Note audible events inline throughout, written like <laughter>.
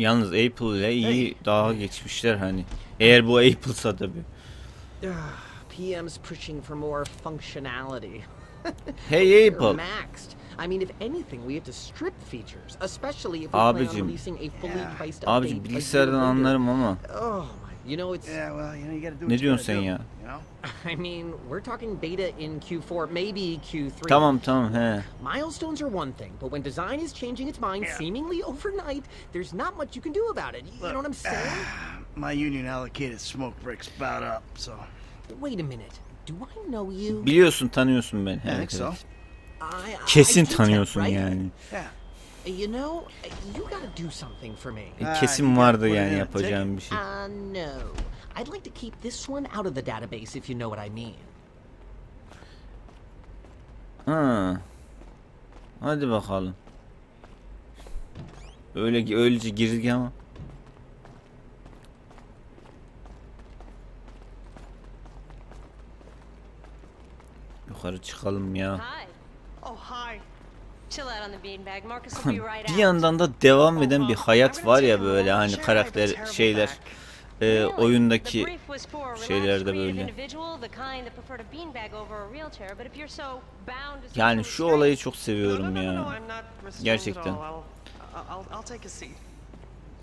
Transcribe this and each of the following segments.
Yalnız Apple ile iyi daha geçmişler hani. Eğer bu Apple'sa tabii. PM's pushing for more functionality. <laughs> Hey Apple. maxed. I mean, if anything, we have to strip features, especially if we plan on Abicim. releasing a fully priced Abicim update a bilgisayardan anlarım ama. Oh my, you know it's. Yeah, well, you know, you gotta do Ne what you diyorsun gotta sen do, ya? You know? I mean, we're talking beta in Q4, maybe Q3. Tamam tamam he. Milestones are one thing, but when design is changing its mind seemingly overnight, there's not much you can do about it. You know what I'm <sighs> saying? My union allocated smoke breaks about up, so. Wait a minute. Do I know you? Biliyorsun tanıyorsun beni. I Evet, think so. evet. I, I Kesin get that, tanıyorsun right? yani. Yeah. You know, you gotta do something for me. E, Ah, Kesin you vardı yani yapacağım bir şey. Uh, no. I'd like to keep this one out of the database if you know what I mean. Ha. Hadi bakalım. Öyle öylece girdik ama. Yukarı çıkalım ya. Hi. Oh, hi. Chill out on the beanbag. Marcus will be right <laughs> Bir yandan da devam eden bir hayat var ya böyle hani karakter şeyler e, oyundaki şeylerde böyle. yani şu olayı çok seviyorum ya. Gerçekten.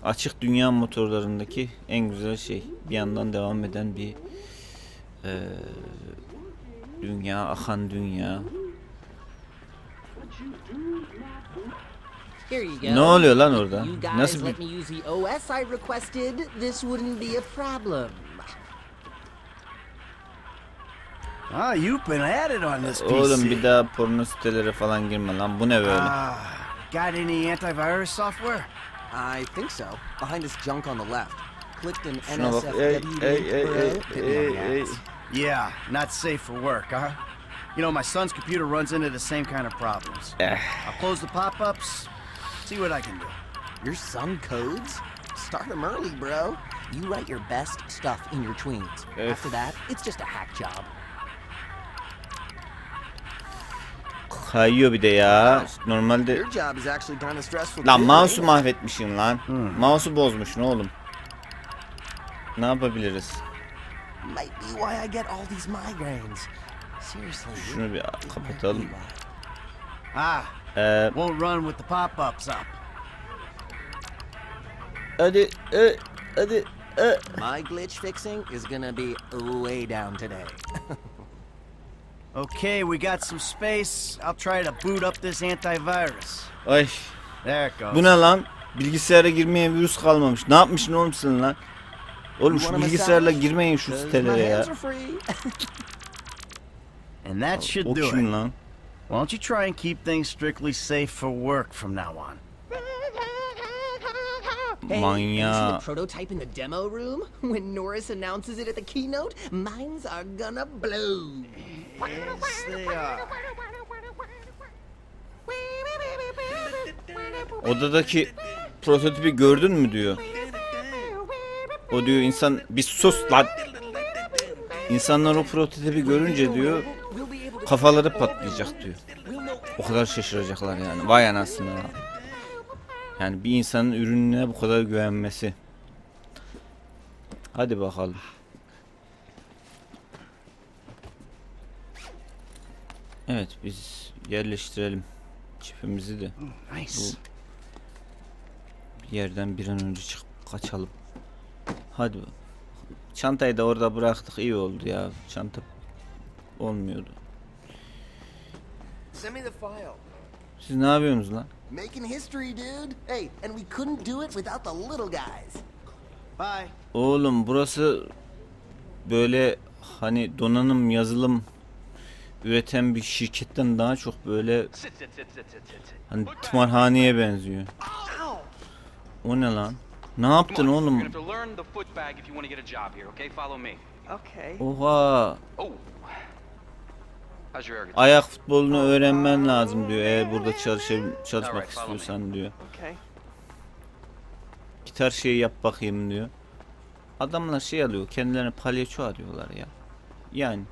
Açık dünya motorlarındaki en güzel şey. Bir yandan devam eden bir e, dünya, akan dünya. Here you go. Ne oluyor lan orada? You guys Nasıl let bir... me use the OS I requested. This wouldn't be a problem. Ah, you've been at it on this PC. Oğlum bir daha porno sitelere falan girme lan. Bu ne böyle? Ah, got any antivirus software? I think so. Behind this junk on the left. Clicked an. Ey, NSFW ey, ey, ey, ey. Yeah, not safe for work, huh? You know, my son's computer runs into the same kind of problems. I'll close the pop-ups, see what I can do. Your son codes? Start him early, bro. You write your best stuff in your tweens. Öf. After that, it's just a hack job. Kayıyor bir de ya. Normalde... Your job is actually kind of stressful. Lan too, mouse'u ain't it? mahvetmişsin. Hmm. Mouse'u bozmuşsun oğlum. Ne yapabiliriz? Might be why I get all these migraines. Şunu bir kapatalım. Ah, Ee, won't run with the pop-ups up. hadi, e, hadi, e. My glitch fixing is gonna be way down today. <laughs> Okay, we got some space. I'll try to boot up this antivirus. Ay, There it goes. bu ne lan? Bilgisayara girmeye virüs kalmamış. Ne yapmışsın oğlum sen lan? Oğlum şu bilgisayarla girmeyin şu sitelere ya. <laughs> And that should O do it. lan? Why don't you try and keep things strictly safe for work from now on? Hey, Manyağı. the prototype in the demo room? <laughs> When Norris announces it at the keynote, minds are gonna blow. Yes, they are. Odadaki prototipi gördün mü diyor. O diyor insan bir sus lan. İnsanlar o prototipi görünce diyor We'll be able to kafaları patlayacak diyor. O kadar şaşıracaklar yani. Vay anasını. ha. Yani bir insanın ürününe bu kadar güvenmesi. Hadi bakalım. Evet biz yerleştirelim çipimizi de Nice. bir yerden bir an önce çıkıp kaçalım. Hadi. Çantayı da orada bıraktık iyi oldu ya. Çanta olmuyordu. Send me the file. Siz ne yapıyorsunuz lan? Making history, dude. Hey, and we couldn't do it without the little guys. Bye. Oğlum burası böyle hani donanım yazılım üreten bir şirketten daha çok böyle hani tımarhaneye benziyor. O ne lan? Ne yaptın oğlum? Oha! Oh. How's your air? Ayak futbolunu öğrenmen lazım diyor eğer burada çalışabil çalışmak istiyorsan diyor. Gitar şeyi yap bakayım diyor. Adamlar şey alıyor, kendilerine palyaço arıyorlar ya. Yani.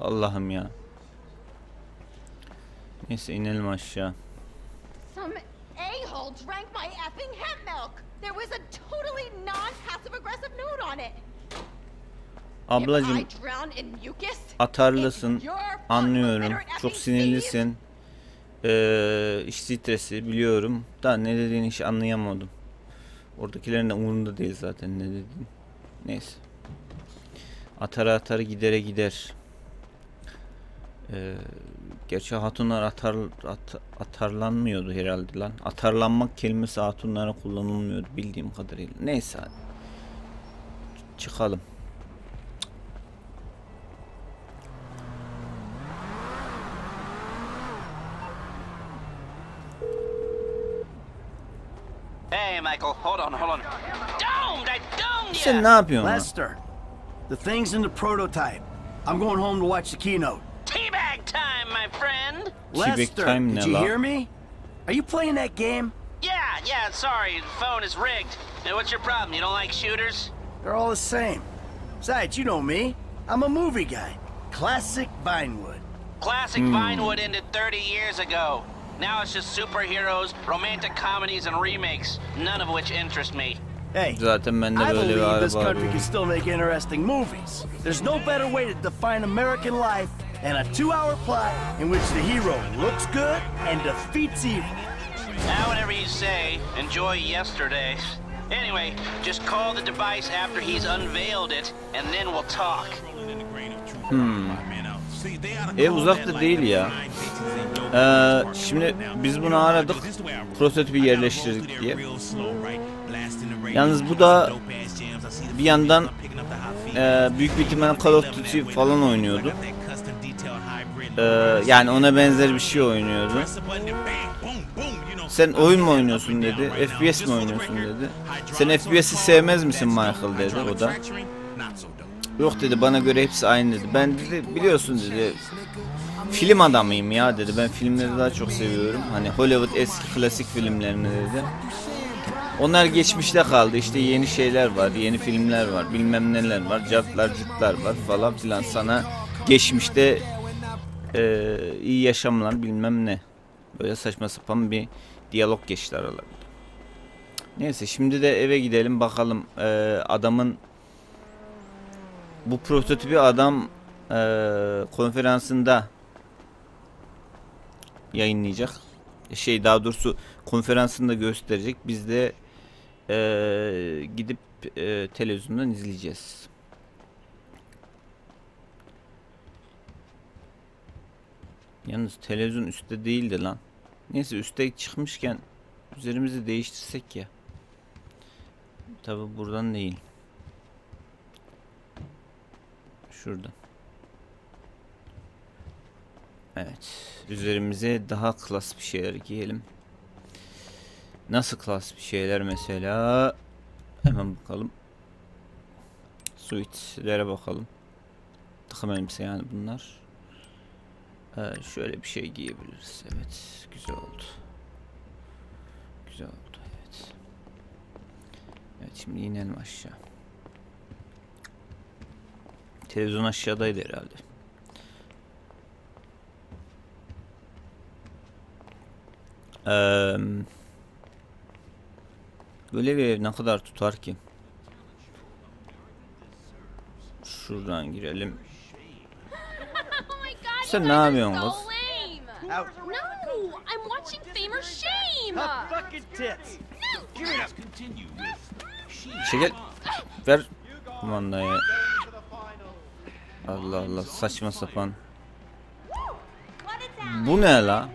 Allah'ım ya. Neyse inelim aşağı. Some a-hole drank my effing hemp milk. There was a totally non-passive aggressive note on it. Ablacım atarlısın. Anlıyorum. Çok sinirlisin. Ee, iş stresi biliyorum. Da ne dediğini hiç anlayamadım. Oradakilerin de umurunda değil zaten ne dediğin. Neyse. Atara atara gidere gider. Ee, gerçi hatunlar atar, at- atarlanmıyordu herhalde lan. Atarlanmak kelimesi hatunlara kullanılmıyordu bildiğim kadarıyla. Neyse hadi. Çıkalım. Michael, hold on, hold on. Domed! I domed Sen ya! ne yapıyorsun? Lester, the thing's in the prototype. I'm going home to watch the keynote. Teabag time, my friend! Teabag Lester, time did you hear me? Are you playing that game? Yeah, yeah, sorry, the phone is rigged. Now, what's your problem? You don't like shooters? They're all the same. Besides, you know me. I'm a movie guy. Classic Vinewood. Classic Vinewood ended 30 years ago. Now it's just superheroes, romantic comedies, and remakes, none of which interest me. Hey, Zaten ben de I believe this country can still make interesting movies. There's no better way to define American life than a two-hour plot in which the hero looks good and defeats evil. Now, whatever you say, enjoy yesterday. Anyway, just call the device after he's unveiled it, and then we'll talk. Ev uzakta değil ya. Ee, şimdi biz bunu aradık. Prototipi yerleştirdik diye. Yalnız bu da bir yandan e, büyük bir ihtimalle Call of Duty falan oynuyordu. Ee, yani ona benzer bir şey oynuyordu. Sen oyun mu oynuyorsun dedi. FPS mi oynuyorsun dedi. Sen FPS'i sevmez misin Michael dedi o da. Yok dedi bana göre hepsi aynı dedi. Ben dedi biliyorsun dedi. Film adamıyım ya dedi. Ben filmleri daha çok seviyorum. Hani Hollywood eski klasik filmlerini dedi. Onlar geçmişte kaldı. İşte yeni şeyler var, yeni filmler var, bilmem neler var, cartlar cırtlar var falan filan. Sana geçmişte eee, iyi yaşamlar bilmem ne. Böyle saçma sapan bir diyalog geçti aralarında. Neyse şimdi de eve gidelim bakalım eee, adamın bu prototipi adam eee, konferansında yayınlayacak. Şey daha doğrusu konferansında gösterecek. Biz de eee, gidip eee, televizyondan izleyeceğiz. Yalnız televizyon üstte değildi lan. Neyse üstte çıkmışken üzerimizi değiştirsek ya. Tabi buradan değil. Şurada. Evet. Üzerimize daha klas bir şeyler giyelim. Nasıl klas bir şeyler mesela? Hemen bakalım. Suite'lere bakalım. Takım elbise yani bunlar. Ee, şöyle bir şey giyebiliriz. Evet. Güzel oldu. Güzel oldu. Evet. Evet şimdi inelim aşağı. Televizyon aşağıdaydı herhalde. Eee böyle bir ev ne kadar tutar ki? Şuradan girelim. <laughs> Oh Sen ne yapıyorsun kız? lame. No, I'm watching Fame or Shame. fucking tits. Çekil. Ver kumandayı. Allah Allah saçma sapan. Bu ne la?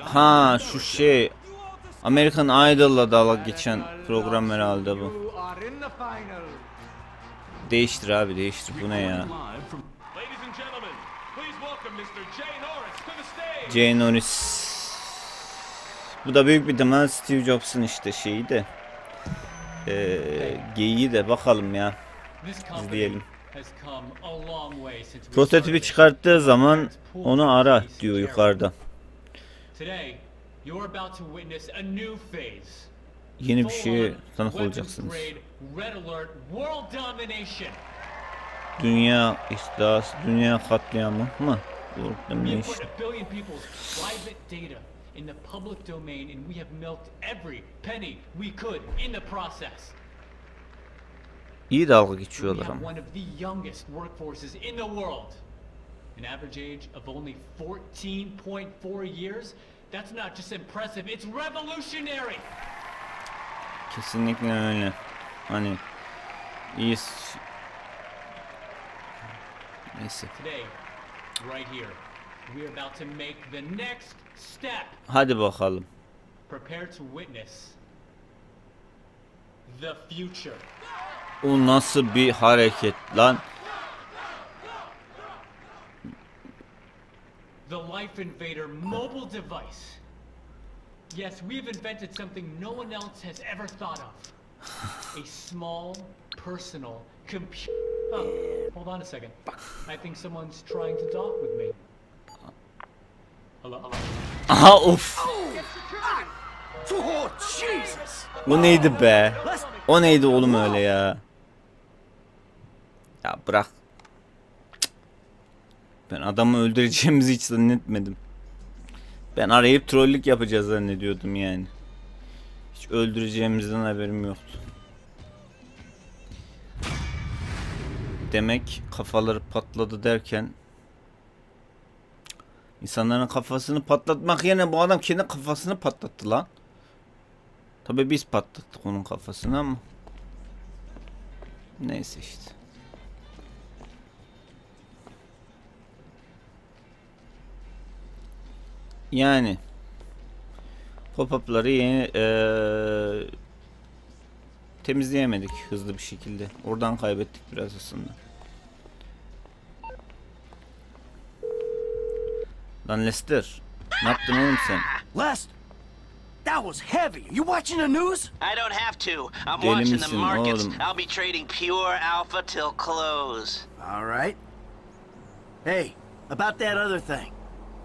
Ha şu şey American Idol'la dalga geçen program herhalde bu. Değiştir abi değiştir bu ne ya? Jay Norris. Bu da büyük bir ihtimal Steve Jobs'ın işte şeyi de. Eee geyiği de bakalım ya. İzleyelim. Prototipi çıkarttığı zaman onu ara diyor yukarıda. Yeni bir şeye tanık olacaksınız. world domination. Dünya istilası, dünya katliamı mı? Yok We demiş. have put a billion people's private data in the public domain and we have milked every penny we could in the process. İyi dalga We geçiyorlar have ama. one of the youngest workforces in the world. An average age of only 14.4 years. That's not just impressive, it's revolutionary. Kesinlikle öyle. Hani iyi s- Neyse. Today, right here, we are about to make the next step. Hadi bakalım. Prepare to witness the future. O nasıl bir hareket lan? The Life Invader mobile device. Yes, we've invented something no one else has ever thought of. A small, personal computer. Oh, hold on a second. I think someone's trying to talk with me. Aha of. O neydi be? O neydi oğlum öyle ya? Ya bırak. Ben adamı öldüreceğimizi hiç zannetmedim. Ben arayıp trollük yapacağız zannediyordum yani. Hiç öldüreceğimizden haberim yoktu. Demek kafaları patladı derken insanların kafasını patlatmak yerine bu adam kendi kafasını patlattı lan. Tabii biz patlattık onun kafasını ama. Neyse işte. Yani pop-up'ları yeni eee, temizleyemedik hızlı bir şekilde. Oradan kaybettik biraz aslında. Lan Lester, ne yaptın oğlum sen? Lest, that was heavy. You watching the news? I don't have to. I'm Deli watching the markets. oğlum? I'll be trading pure alpha till close. All right. Hey, about that other thing.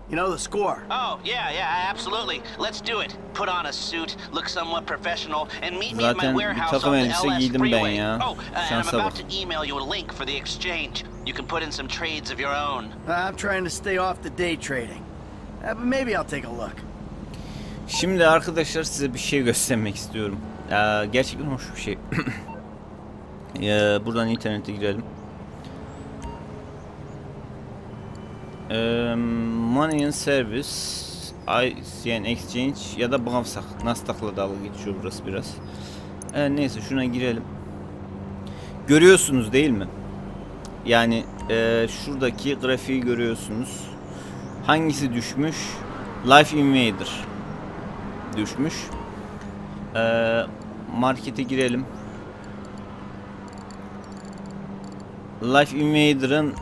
You know, the score. Oh, yeah, yeah, absolutely. Let's do it. Put on a suit, look somewhat professional, and meet me at my warehouse on the elbise LS giydim ben freeway. ya. Oh, uh, and I'm about to email you a link for the exchange. You can put in some trades of your own. I'm trying to stay off the day trading. Uh, but maybe I'll take a look. Şimdi arkadaşlar size bir şey göstermek istiyorum. Ee, gerçekten hoş bir şey. <coughs> Ee, buradan internete girelim. Ee, money and Service ICN Exchange ya da Bavsak Nasdaq'la dalga geçiyor burası biraz. Ee, neyse şuna girelim. Görüyorsunuz değil mi? Yani e, şuradaki grafiği görüyorsunuz. Hangisi düşmüş? Life Invader düşmüş. Ee, markete girelim. Life Invader'ın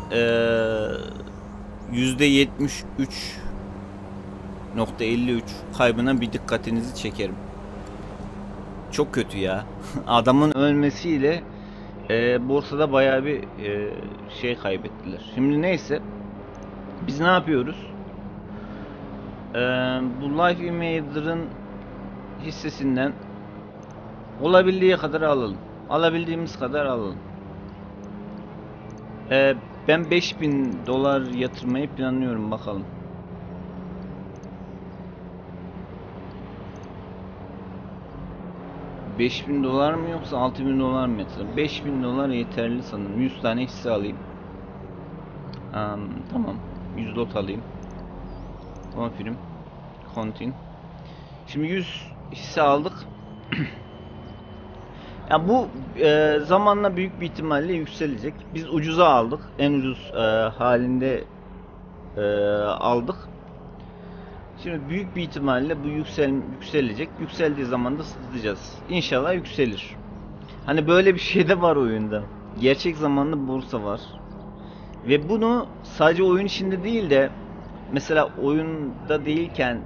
yüzde 73.53 kaybına bir dikkatinizi çekerim. Çok kötü ya. <laughs> Adamın ölmesiyle eee, borsada bayağı bir eee, şey kaybettiler. Şimdi neyse biz ne yapıyoruz? Eee, bu Life Invader'ın hissesinden olabildiği kadar alalım. Alabildiğimiz kadar alalım. Ee, ben 5000 dolar yatırmayı planlıyorum bakalım. ...5000 dolar mı yoksa 6000 dolar mı yatırım? 5000 dolar yeterli sanırım. 100 tane hisse alayım. Am, tamam. 100 lot alayım. Confirm. Continue. Şimdi 100 hisse aldık. <clears throat> ya bu e, zamanla büyük bir ihtimalle yükselecek. Biz ucuza aldık. En ucuz e, halinde e, aldık. Şimdi büyük bir ihtimalle bu yüksel yükselecek. Yükseldiği zaman da satacağız. İnşallah yükselir. Hani böyle bir şey de var oyunda. Gerçek zamanlı borsa var. Ve bunu sadece oyun içinde değil de mesela oyunda değilken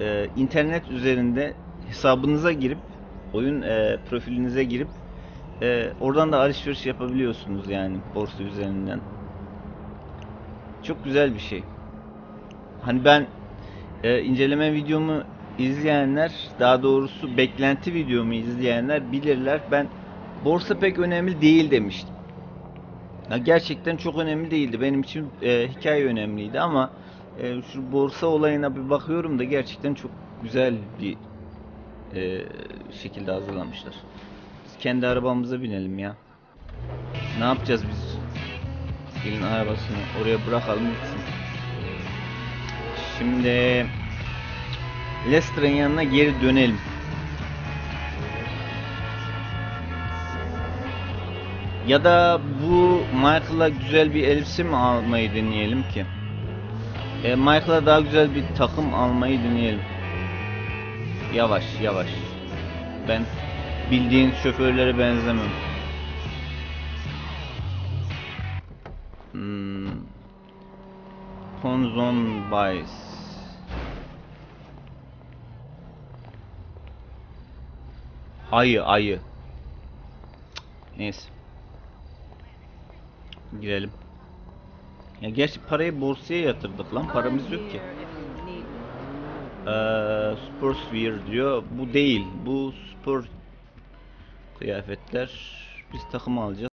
e, internet üzerinde hesabınıza girip oyun e, profilinize girip e, oradan da alışveriş yapabiliyorsunuz yani borsa üzerinden. Çok güzel bir şey. Hani ben e, inceleme videomu izleyenler, daha doğrusu beklenti videomu izleyenler bilirler. Ben borsa pek önemli değil demiştim. Ya gerçekten çok önemli değildi. Benim için e, hikaye önemliydi ama e, şu borsa olayına bir bakıyorum da gerçekten çok güzel bir e, şekilde hazırlamışlar. Biz kendi arabamıza binelim ya. Ne yapacağız biz? Gelin arabasını oraya bırakalım. Şimdi Lester'ın yanına geri dönelim. Ya da bu Michael'a güzel bir elbise mi almayı deneyelim ki? E, Michael'a daha güzel bir takım almayı deneyelim. Yavaş yavaş. Ben bildiğin şoförlere benzemem. Hmm. Ponzon Bice. Ayı ayı. Neyse. Girelim. Ya gerçi parayı borsaya yatırdık lan. Paramız yok ki. Ee, Sportswear diyor. Bu değil. Bu spor kıyafetler. Biz takım alacağız.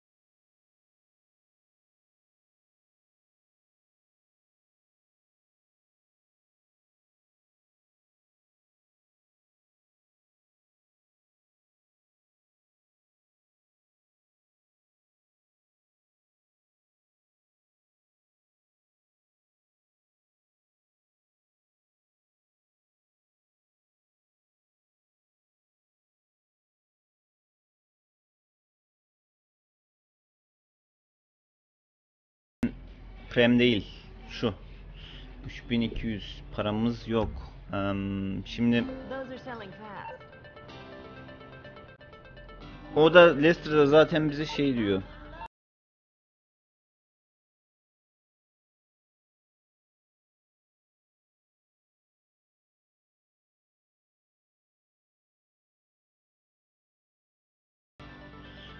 Prem değil. Şu. 3200 paramız yok. Em, şimdi o da Leicester'da zaten bize şey diyor.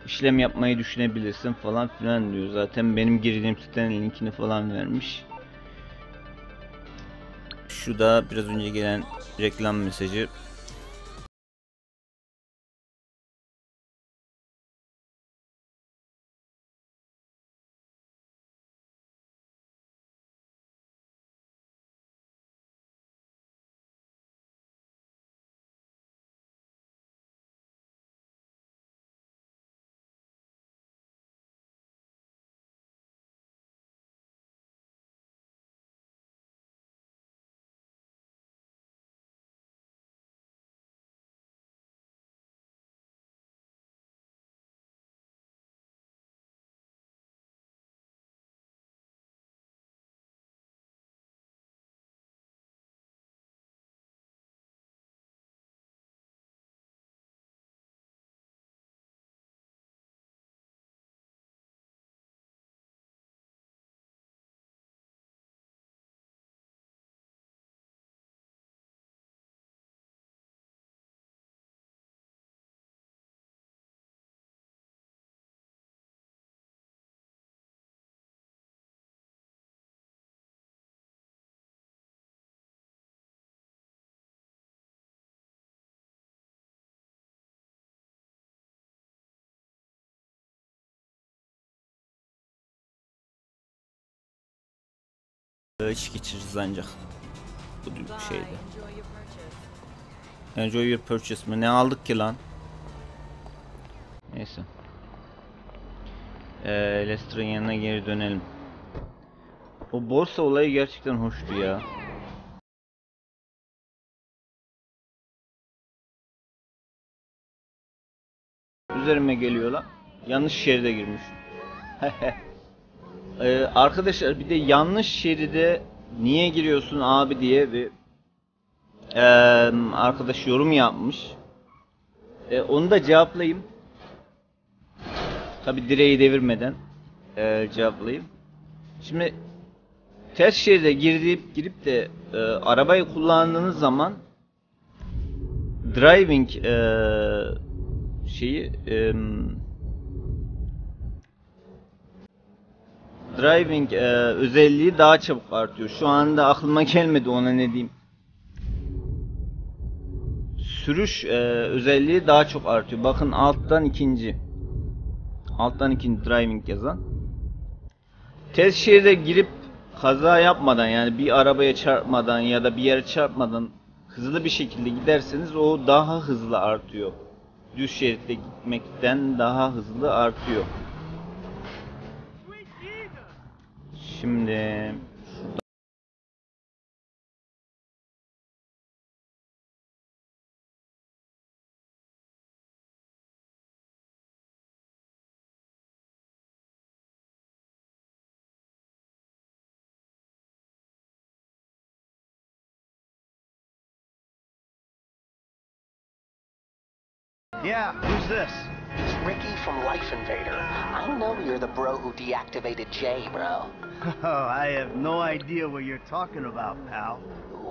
İşlem yapmayı düşünebilirsin falan filan diyor. Zaten benim girdiğim sitenin linkini falan vermiş. Şu da biraz önce gelen reklam mesajı. İş geçiririz ancak bu şeyde. Enjoy your purchase mı? Ne aldık ki lan? Neyse. Ee, Leicester'ın yanına geri dönelim. O borsa olayı gerçekten hoştu ya. Üzerime geliyor lan. Yanlış şeride girmiş. <laughs> Ee, arkadaşlar bir de yanlış şeride niye giriyorsun abi diye bir ee, arkadaş yorum yapmış. Ee, onu da cevaplayayım. Tabi direği devirmeden ee, cevaplayayım. Şimdi ters şeride girip girip de e, arabayı kullandığınız zaman driving e, şeyi e, driving e, özelliği daha çabuk artıyor. Şu anda aklıma gelmedi ona ne diyeyim. Sürüş e, özelliği daha çok artıyor. Bakın alttan ikinci. Alttan ikinci driving yazan. Test şeride girip kaza yapmadan yani bir arabaya çarpmadan ya da bir yere çarpmadan hızlı bir şekilde giderseniz o daha hızlı artıyor. Düz şeritte gitmekten daha hızlı artıyor. Şimdi Yeah, who's this? It's Ricky from Life Invader. I know you're the bro who deactivated Jay, bro. <laughs> Oh, I have no idea what you're talking about, pal.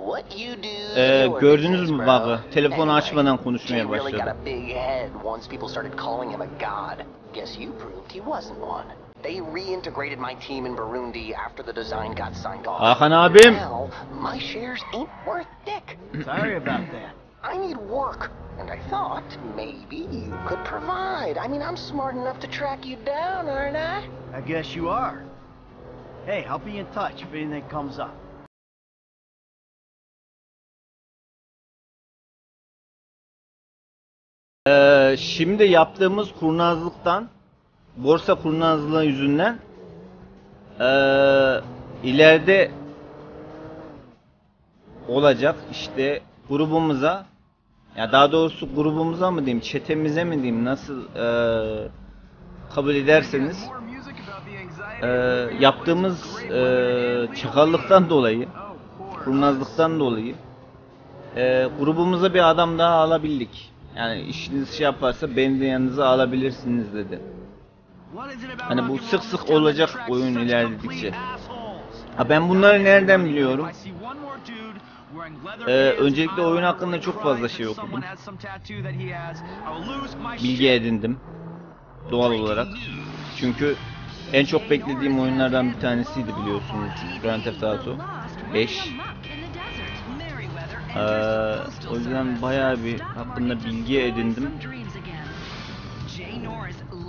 What you do Ee, your gördünüz business, mü bro. bug'ı? Telefonu Anyway, açmadan Jay konuşmaya really got a big head once people started calling him a god. Guess you proved he wasn't one. They reintegrated my team in Burundi after the design got signed off. Hakan abim. Now, my shares ain't worth dick. Sorry about that. I need work, and I thought maybe you could provide. I mean, I'm smart enough to track you down, aren't I? I guess you are. Hey, I'll be in touch if anything comes up. Ee, şimdi yaptığımız kurnazlıktan, borsa kurnazlığı yüzünden ee, ileride olacak işte grubumuza ya daha doğrusu grubumuza mı diyeyim, çetemize mi diyeyim, nasıl ee, kabul ederseniz ee, yaptığımız ee, çakallıktan dolayı, kurnazlıktan dolayı ee, grubumuza bir adam daha alabildik. Yani işiniz şey yaparsa beni de yanınıza alabilirsiniz dedi. Hani bu sık sık olacak oyun ilerledikçe. Ha ben bunları nereden biliyorum? Ee, öncelikle oyun hakkında çok fazla şey okudum. Bilgi edindim. Doğal olarak. Çünkü en çok beklediğim oyunlardan bir tanesiydi biliyorsunuz. Grand Theft Auto 5. Ee, o yüzden bayağı bir hakkında bilgi edindim.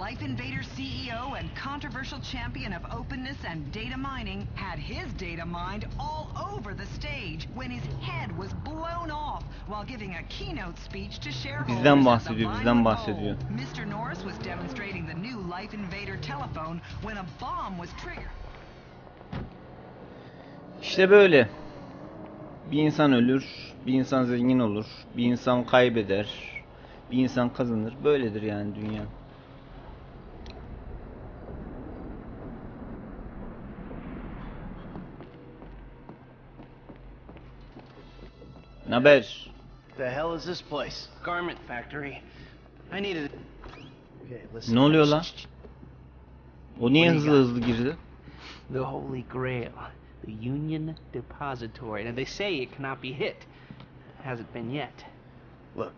Life Invader CEO and controversial champion of openness and data mining, had his data mined all over the stage when his head was blown off while giving a keynote speech to shareholders. Bizden bahsediyor, bizden bahsediyor. Mr. Norris was demonstrating the new Life Invader telephone when a bomb was triggered. İşte böyle. Bir insan ölür, bir insan zengin olur, bir insan kaybeder, bir insan kazanır. Böyledir yani dünya. Naber? The hell is this place? Garment factory. I needed. Okay, listen. Ne oluyor lan? O niye hızlı hızlı girdi? The Holy Grail, the Union Depository. Now they say it cannot be hit. Hasn't been yet. Look,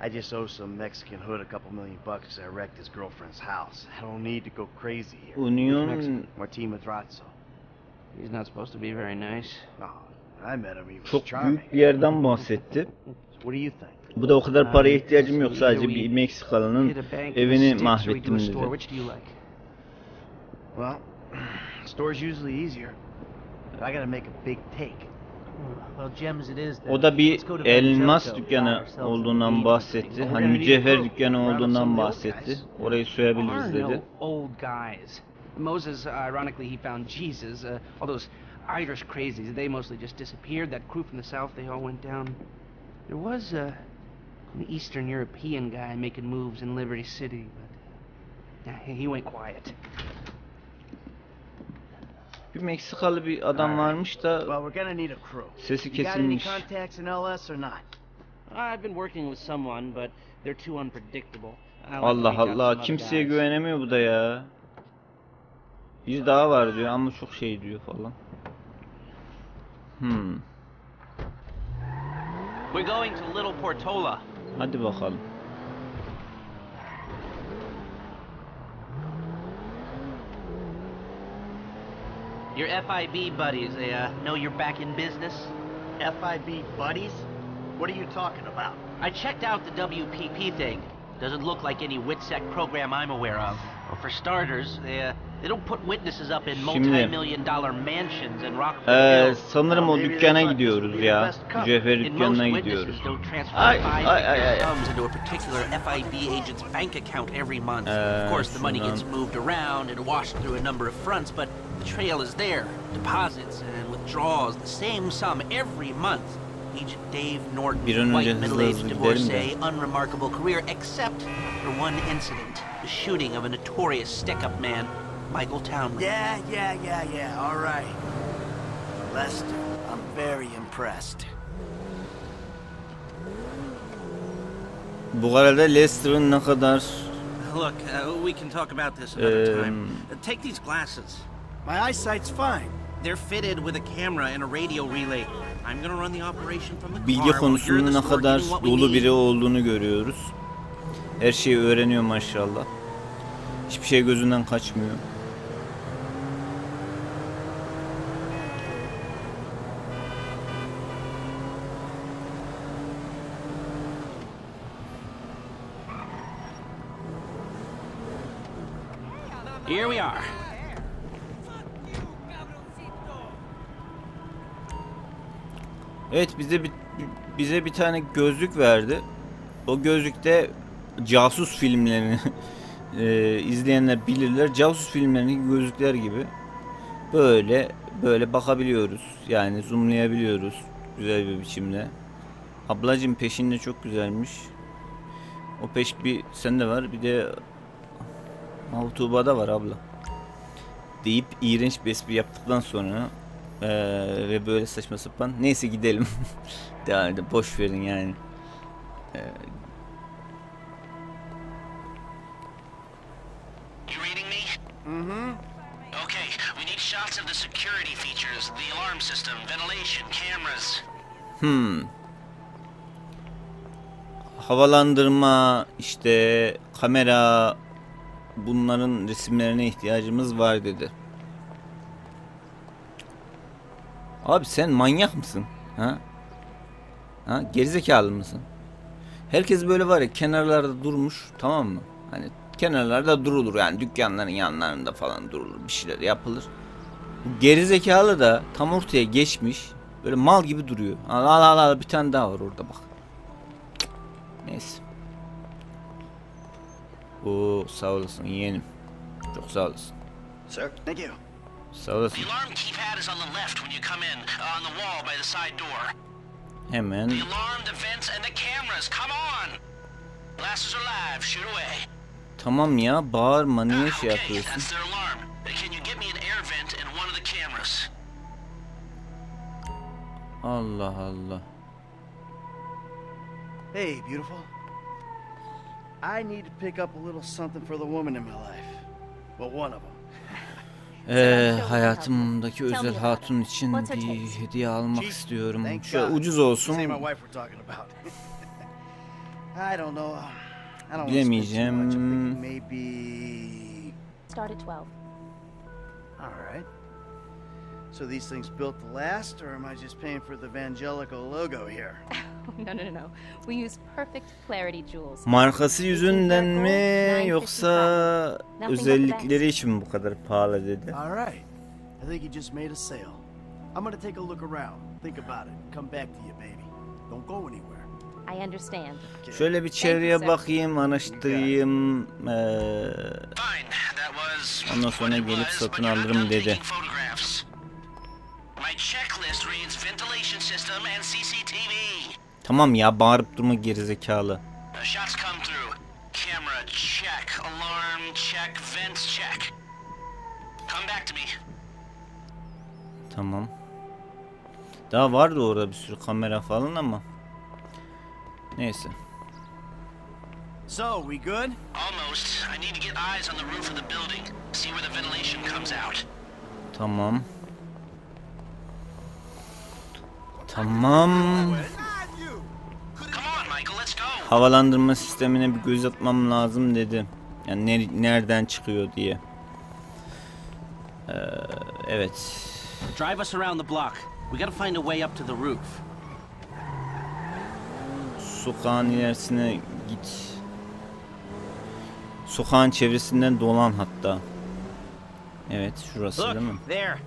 I just owe some Mexican hood a couple million bucks 'cause I wrecked his girlfriend's house. I don't need to go crazy here. Union Martin Madrazo. He's not supposed to be very nice. Oh, I met him. He was çok büyük bir yerden bahsetti. Bu da o kadar paraya ihtiyacım yok. Sadece bir Meksikalı'nın evini mahvettim dedi. Which do you like? Well, <sighs> store's usually easier. But I gotta make a big take. Well, gems it is then. O da bir elmas dükkanı olduğundan bahsetti. Hani mücevher dükkanı olduğundan bahsetti. Orayı soyabiliriz dedi. Moses, ironically, he found Jesus. Uh, all those Irish crazies, they mostly just disappeared. That crew from the south, they all went down. There was uh, an Eastern European guy making moves in Liberty City, but uh, he went quiet. Bir Meksikalı bir adam varmış da we're gonna need a crew. sesi You got any kesilmiş. contacts in LS or not? I've been working with someone, but they're too unpredictable. I like to Allah reach out to some Allah other kimseye güvenemiyor bu da ya. Bir daha var diyor ama çok şey diyor falan. Hmm. We're going to Little Portola. Hadi bakalım. Your FIB buddies, they uh, know you're back in business? FIB buddies? What are you talking about? I checked out the WPP thing. Doesn't look like any WITSEC program I'm aware of. Well, for starters, they, uh, They don't put witnesses up in multi-million dollar mansions in Rockford Ee, sanırım o dükkana gidiyoruz ya. Mücevher dükkanına gidiyoruz. Ay, ay, ay, ay. sums into a particular FIB agent's bank account every month. Of course, the money gets moved around and washed through a number of fronts, but the trail is there. Deposits and withdrawals, the same sum every month. Agent Dave Norton, white middle-aged hızlı gidelim de. divorcee, unremarkable career, except for one incident, the shooting of a notorious stick-up man, Michael Townley. Yeah, yeah, yeah, yeah, all right. Lester, I'm very impressed. Bu arada Lester'ın ne kadar Look, uh, we can talk about this another time. Uh, take these glasses. My eyesight's fine. They're fitted with a camera and a radio relay. I'm gonna run the operation from the car. bilgi konusunda ne kadar dolu biri olduğunu görüyoruz. Her şeyi öğreniyor maşallah. Hiçbir şey gözünden kaçmıyor. Evet bize bir bize bir tane gözlük verdi. O gözlükte casus filmlerini <laughs> e, izleyenler bilirler. Casus filmlerindeki gözlükler gibi böyle böyle bakabiliyoruz. Yani zoomlayabiliyoruz güzel bir biçimde. Ablacım peşinde çok güzelmiş. O peş bir sende var bir de Tuğba'da var abla. Deyip iğrenç bir espri yaptıktan sonra eee, ve böyle saçma sapan neyse gidelim. <laughs> Devam edelim. Boş verin yani. Me? Mm-hmm. Okay, we need shots of the security features, the alarm system, ventilation, cameras. Hmm. Havalandırma, işte kamera bunların resimlerine ihtiyacımız var dedi. Abi sen manyak mısın? Ha? Ha? Gerizekalı mısın? Herkes böyle var ya kenarlarda durmuş tamam mı? Hani kenarlarda durulur yani dükkanların yanlarında falan durulur bir şeyler yapılır. Bu gerizekalı da tam ortaya geçmiş böyle mal gibi duruyor. Al al al, al bir tane daha var orada bak. Neyse. Oo sağ olasın yeğenim. Çok sağ olasın. Sir, thank you. Sağ olasın. The alarm keypad is on the left when you come in, uh, on the wall by the side door. Hemen The alarm, the vents, and the cameras. Come on! Glasses are live. Shoot away. tamam ya bağırma niye şey Okay, yapıyorsun? that's their alarm. Can you get me an air vent and one of the cameras? Allah Allah. Hey, beautiful. I need to pick up a little something for the woman in my life. Well, one of them. Ee, hayatımdaki özel hatun için bir hediye almak istiyorum. Şöyle ucuz olsun. <laughs> Bilemeyeceğim. much. I'm thinking maybe. Start at 12. All right. So these things built to last, or am I just paying for the Evangelical logo here? <laughs> <laughs> no, no, no, no. We use perfect clarity jewels. Markası yüzünden mi 955. yoksa özellikleri için mi bu kadar pahalı dedi. All right. I think you just made a sale. I'm gonna take a look around, think about it, come back to you, baby. Don't go anywhere. I understand. Şöyle bir çevreye bakayım, araştırayım. Ee, ondan sonra gelip satın alırım dedi. Photographs. My checklist reads ventilation system and CCTV. Tamam ya bağırıp durma gerizekalı. Shots come through. Camera check. Alarm check. Vents check. Come back to me. Tamam. Daha vardı orada bir sürü kamera falan ama. Neyse. So, we good? Almost. I need to get eyes on the roof of the building. See where the ventilation comes out. Tamam. Tamam. Havalandırma sistemine bir göz atmam lazım dedi. Yani ne- nereden çıkıyor diye. Ee, evet. Drive us around the block. We gotta find a way up to the roof. Sokağın ilerisine git. Sokağın çevresinden dolan hatta. Evet şurası değil mi? there.